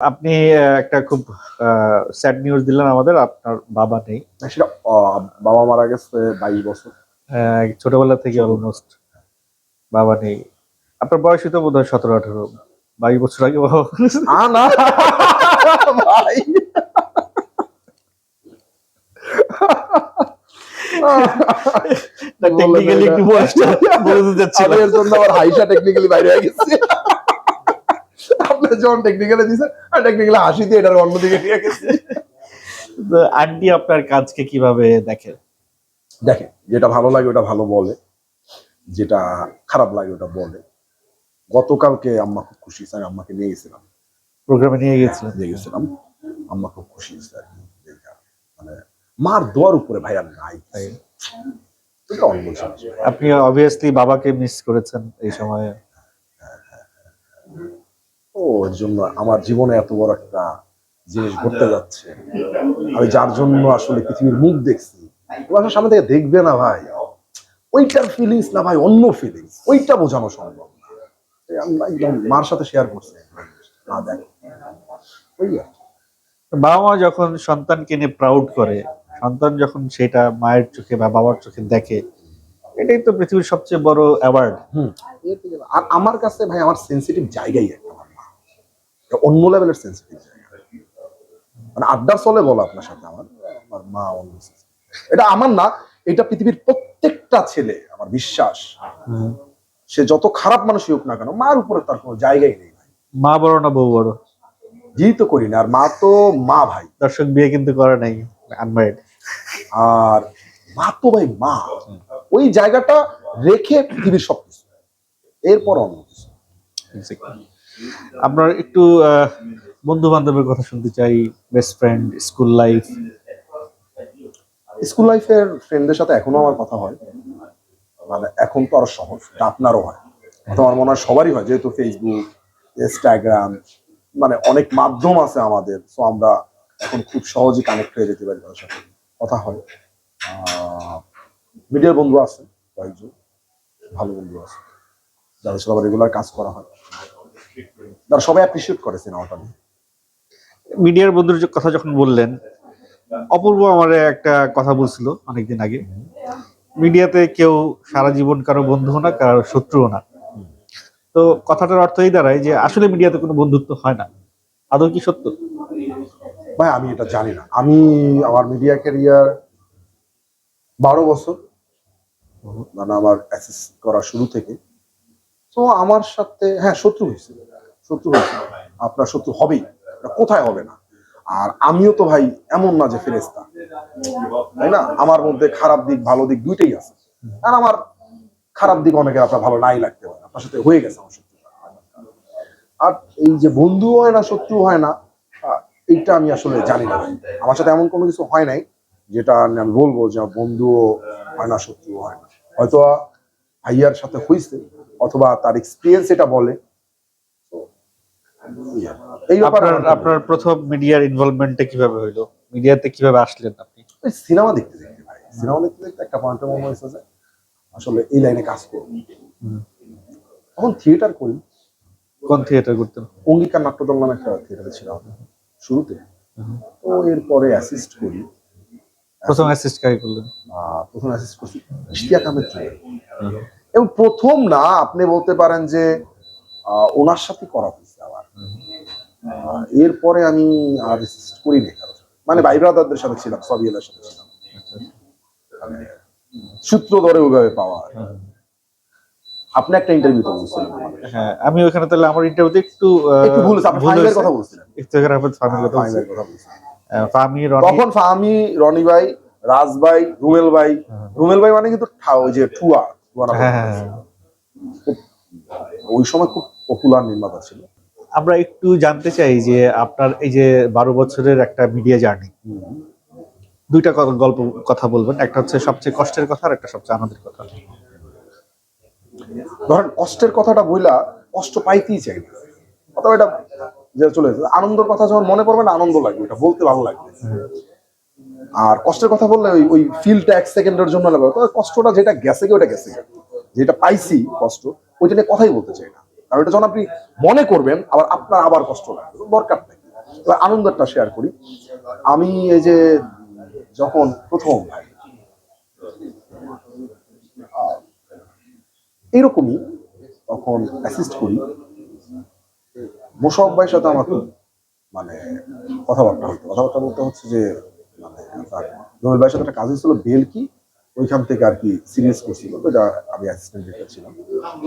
আপনি একটা খুব স্যাড নিউজ দিলেন আমাদের আপনার বাবা নেই সেটা বাবা মারা গেছে বাইশ বছর। ছোটবেলা থেকে অলমোস্ট বাবা নেই আপনার বয়সই তো বোধ হয় সতেরো আঠারো। বাইশ বছর আগে বাবা না। ভাই। না টেকনিক্যালি একটু বয়সটা বলে দিতে চাচ্ছিলাম। আমি এর জন্য আবার হাইসা টেকনিক্যালি বাইরে হয়ে গেছি। আপনি যখন টেকনিক্যালি দিয়েছেন আর টেকনিক্যালি হাসি দিয়ে এটার অন্যদিকে নিয়ে গেছি। আন্টি আপনার কাজকে কীভাবে দেখে দেখে যেটা ভালো লাগে ওটা ভালো বলে যেটা খারাপ লাগে ওটা বলে। গতকালকে আম্মা খুব খুশি আমি আম্মাকে নিয়ে গেছিলাম। প্রোগ্রামে নিয়ে গেছিলেন? নিয়ে গেছিলাম। আম্মা খুব খুশি দেখা। মানে মার দোয়ার উপরে ভাই আর নাই আপনি অবভিয়াসলি বাবাকে মিস করেছেন এই সময়ে। ও এর জন্য আমার জীবনে এত বড় একটা জিনিস ঘটতে যাচ্ছে। আমি যার জন্য আসলে পৃথিবীর মুখ দেখছি আমার সামনে থেকে দেখবে না ভাই। ওইটার ফিলিংস না ভাই অন্য ফিলিংস ওইটা বোঝানো সম্ভব না। আমি একদম মার সাথে শেয়ার করছি। না দেখ। ওই বাবা মা যখন সন্তানকে নিয়ে প্রাউড করে সন্তান যখন সেটা মায়ের চোখে বা বাবার চোখে দেখে এটাই তো পৃথিবীর সবচেয়ে বড় অ্যাওয়ার্ড। আর আমার কাছে ভাই আমার সেন্সিটিভ জায়গাই এটা অন্য লেভেলের সেন্সিটিভ জায়গা। মানে আড্ডার চলে বলো আপনার সাথে আমার আমার মা অন্য এটা আমার না এটা পৃথিবীর প্রত্যেকটা ছেলে আমার বিশ্বাস সে যত খারাপ মানুষই হোক না কেন মার উপরে তার কোনো জায়গাই নেই ভাই। মা বড় না বউ বড়? জি তো করি না আর মা তো মা ভাই। দর্শক বিয়ে কিন্তু করে নাই আনম্যারিড আর মা তো ভাই মা। ওই জায়গাটা রেখে পৃথিবীর সবকিছু। এরপর অন্য কিছু। আপনার একটু বন্ধু বান্ধবের কথা শুনতে চাই best friend school life school লাইফের ফ্রেন্ডদের সাথে এখনও আমার কথা হয়। মানে এখন তো আরও সহজ আপনারও হয়। আমার মনে হয় সবারই হয়, যেহেতু ফেসবুক ইনস্টাগ্রাম মানে অনেক মাধ্যম আছে আমাদের তো আমরা এখন খুব সহজেই কানেক্ট হয়ে যেতে পারি তাদের সাথে। কথা হয়। মিডিয়ার বন্ধু আছে কয়েকজন, ভালো বন্ধু আছে। যাদের সাথে আবার রেগুলার কাজ করা হয়। তারা সবাই অ্যাপ্রিসিয়েট করে সিনেমাটা মিডিয়ার বন্ধুর কথা যখন বললেন অপূর্ব আমার একটা কথা বলছিল অনেকদিন আগে। মিডিয়াতে কেউ সারা জীবন কারও বন্ধু না কারও শত্রুও না। তো কথাটার অর্থ এই দাঁড়ায় যে আসলে মিডিয়াতে কোনো বন্ধুত্ব হয় না। আদৌ কি সত্য? ভাই আমি এটা জানি না। আমি আমার মিডিয়া ক্যারিয়ার বারো বছর মানে আমার অ্যাসেস করা শুরু থেকে তো আমার সাথে হ্যাঁ শত্রু হয়েছে। শত্রু হয়েছে। আপনার শত্রু হবেই। কোথায় হবে না? আর আমিও তো ভাই এমন না যে ফেরেস্তা তাই না? আমার মধ্যে খারাপ দিক, ভালো দিক দুইটাই আছে। আর আমার খারাপ দিক অনেকের আপনার ভালো নাই লাগতে পারে। আপনার সাথে হয়ে গেছে আমার শত্রু। আর এই যে বন্ধু হয় না শত্রু হয় না এইটা আমি আসলে জানি না আমার সাথে এমন কোনো কিছু হয় নাই যেটা আমি বলব যে বন্ধুও হয় না শত্রু হয় না। হয়তো ভাইয়ার সাথে হয়েছে অথবা তার এক্সপিরিয়েন্স এটা বলে। এই আপনার আপনার প্রথম মিডিয়ার ইনভলভমেন্টটা কীভাবে হইল? মিডিয়াতে কীভাবে আসলেন আপনি? সিনেমা দেখতে দেখতে ভাই। সিনেমা দেখতে দেখতে একটা পয়েন্টে মনে হয়েছে যে আসলে এই লাইনে কাজ করব। তখন থিয়েটার করি। কোন থিয়েটার করতেন? অঙ্গীকার নাট্যদল নামে একটা থিয়েটারে ছিলাম। শুরুতে। তো এরপরে অ্যাসিস্ট করি। প্রথম অ্যাসিস্ট কাকে করলেন? আহ, প্রথম অ্যাসিস্ট করছি। ইশতিয়াক আহমেদ। এবং প্রথম না আপনি বলতে পারেন যে ওনার সাথে করা হয়েছে আবার এরপরে আমি আর করি নি। মানে ভাই ব্রাদারদের সাথে ছিলাম সবিয়েলের সাথে ছিলাম। সূত্র ধরে ওইভাবে পাওয়া আপনি একটা ইন্টারভিউ তো বলছিলেন হ্যাঁ আমি ওখানে তাহলে আমার ইন্টারভিউতে একটু একটু ভুল আপনি। কথা বলছিলেন। ইফতেখার আহমেদ ফাহমির কথা বলছিলেন। ফাহমি রনি। তখন ফাহমি রনি ভাই রাজ ভাই রুমেল ভাই। রুমেল ভাই মানে কিন্তু যে ঠুয়া। হ্যাঁ, হ্যাঁ, হ্যাঁ। ওই সময় খুব পপুলার নির্মাতা ছিল। আমরা একটু জানতে চাই যে আপনার এই যে বারো বছরের একটা মিডিয়া জার্নি দুইটা গল্প কথা বলবেন। একটা হচ্ছে সবচেয়ে কষ্টের কথা আর একটা সবচেয়ে আনন্দের কথা। ধরেন কষ্টের কথাটা বইলা কষ্ট পাইতেই চাই না। অথবা এটা যে চলে আনন্দের কথা যখন মনে পড়বে না আনন্দ লাগবে এটা বলতে ভালো লাগবে। আর কষ্টের কথা বললে ওই ওই ফিলটা এক সেকেন্ডের জন্য লাগবে। তবে কষ্টটা যেটা গেছে কি ওটা গেছে। যেটা পাইছি কষ্ট ওইটা নিয়ে কথাই বলতে চাই না। কারণ এটা যখন আপনি মনে করবেন আবার আপনার আবার কষ্ট লাগবে। দরকার নেই। এবার আনন্দটা শেয়ার করি। আমি এই যে যখন প্রথম আহ, তখন অ্যাসিস্ট করি। মোশারফ ভাইয়ের সাথে আমার মানে কথাবার্তা হতো। কথাবার্তা বলতে হচ্ছে যে ভাইয়ের সাথে একটা কাজ হয়েছিল বেলকি ওইখান থেকে আর কি সিরিয়াস করছিল। এটা আমি অ্যাসিস্ট্যান্ট ডিরেক্টর ছিলাম।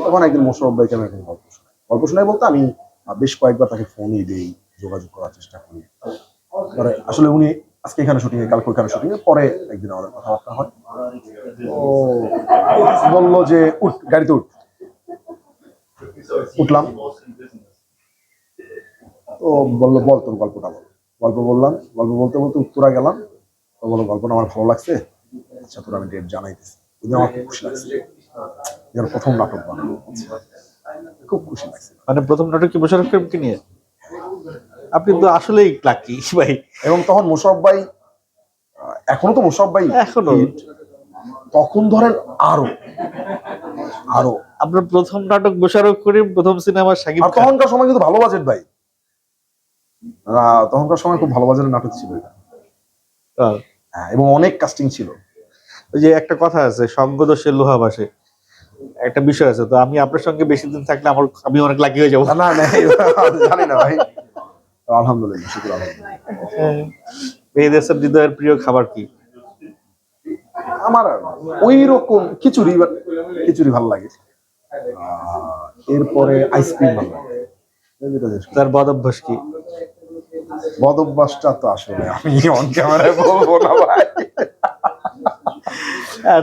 তখন একদিন মোশারফ ভাইকে আমি একদিন গল্প শোনাই। গল্প শোনাই বলতে আমি বেশ কয়েকবার তাকে ফোনই দিই, যোগাযোগ করার চেষ্টা করি। পরে আসলে উনি আজকে এখানে শুটিং এ, কালকে ওখানে শুটিং এ, পরে একদিন আমাদের কথাবার্তা হয়। ও বলল যে, উঠ, গাড়িতে উঠ। উঠলাম। তো বলল, বল তোর গল্পটা বল। গল্প বললাম। গল্প বলতে বলতে উত্তরা গেলাম। তো বলল গল্পটা আমার ভালো লাগছে। আচ্ছা তোর আমি ডেট জানাইতেছি। ওই আমার খুব খুশি লাগছে। যেন প্রথম নাটক বানাবো খুব খুশি লাগছে। মানে প্রথম নাটক কি মোশাররফ করিমকে নিয়ে? আপনি তো আসলেই লাকি ভাই। এবং তখন মোশারফ ভাই এখনও তো মোশারফ ভাই এখনও। তখন ধরেন আরও। আরও। আপনার প্রথম নাটক মোশাররফ করিম প্রথম সিনেমা খান। তখনকার সময় কিন্তু ভালো বাজেট ভাই। তখনকার সময় খুব ভালো বাজেটের নাটক ছিল এটা। এবং অনেক কাস্টিং ছিল। ওই যে একটা কথা আছে সঙ্গদোষে লোহা বাসে একটা বিষয় আছে তো আমি আপনার সঙ্গে বেশি দিন থাকলে আমার আমি অনেক লাকি হয়ে যাব। না না জানি না ভাই। আলহামদুলিল্লাহ শুক্র আলহামদুলিল্লাহ। হৃদয়ের প্রিয় খাবার কি? আমার ওই রকম খিচুড়ি খিচুড়ি ভালো লাগে। এরপরে আইসক্রিম ভালো লাগে। তার বদ অভ্যাস কি? বদ অভ্যাসটা তো আসলে আমি অন ক্যামেরায় বলব না ভাই।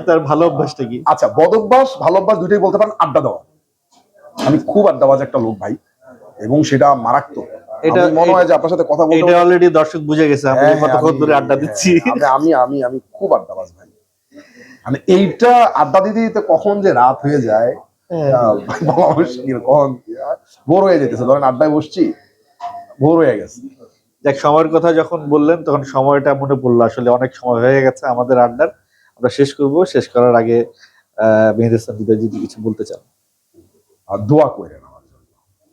তার ভালো অভ্যাসটা কি? আচ্ছা বদ অভ্যাস ভালো অভ্যাস দুটোই বলতে পারেন আড্ডা দেওয়া। আমি খুব আড্ডাবাজ একটা লোক ভাই এবং সেটা মারাত্মক। এটা- মনে হয় যে আপনার সাথে কথা বলতে এটা অলরেডি দর্শক বুঝে গেছে আমি হ্যাঁ, হ্যাঁ, কতক্ষণ ধরে আড্ডা দিচ্ছি। হ্যাঁ, আমি আমি আমি খুব আড্ডাবাজ ভাই। মানে এইটা আড্ডা দিতে দিতে কখন যে রাত হয়ে যায় হ্যাঁ। বলা মুশকিল কখন ভোর হয়ে। যেতেছে ধরেন আড্ডায় বসছি ভোর হয়ে গেছে। দেখ সময়ের কথা যখন বললেন, তখন সময়টা মনে পড়ল। আসলে অনেক সময় হয়ে গেছে আমাদের আড্ডার। আমরা শেষ করব। শেষ করার আগে মেহেদি হাসান যদি কিছু বলতে চান। আর দোয়া করেন আমার জন্য।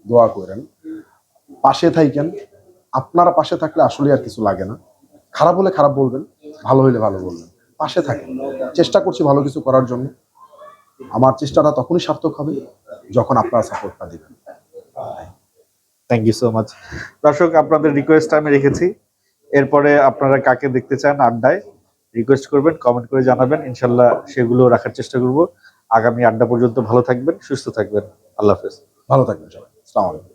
দোয়া করেন পাশে থাইকেন। আপনারা পাশে থাকলে আসলে আর কিছু লাগে না। খারাপ হলে খারাপ বলবেন, ভালো হলে ভালো বলবেন। পাশে থাকেন। চেষ্টা করছি ভালো কিছু করার জন্য। আমার চেষ্টাটা তখনই সার্থক হবে যখন আপনারা সাপোর্টটা দিবেন। থ্যাংক ইউ সো মাচ দর্শক, আপনাদের রিকোয়েস্ট আমি রেখেছি। এরপরে আপনারা কাকে দেখতে চান আড্ডায় রিকোয়েস্ট করবেন কমেন্ট করে জানাবেন। ইনশাল্লাহ সেগুলো রাখার চেষ্টা করব। আগামী আড্ডা পর্যন্ত ভালো থাকবেন, সুস্থ থাকবেন। আল্লাহ হাফেজ। ভালো থাকবেন সবাই। আলাইকুম।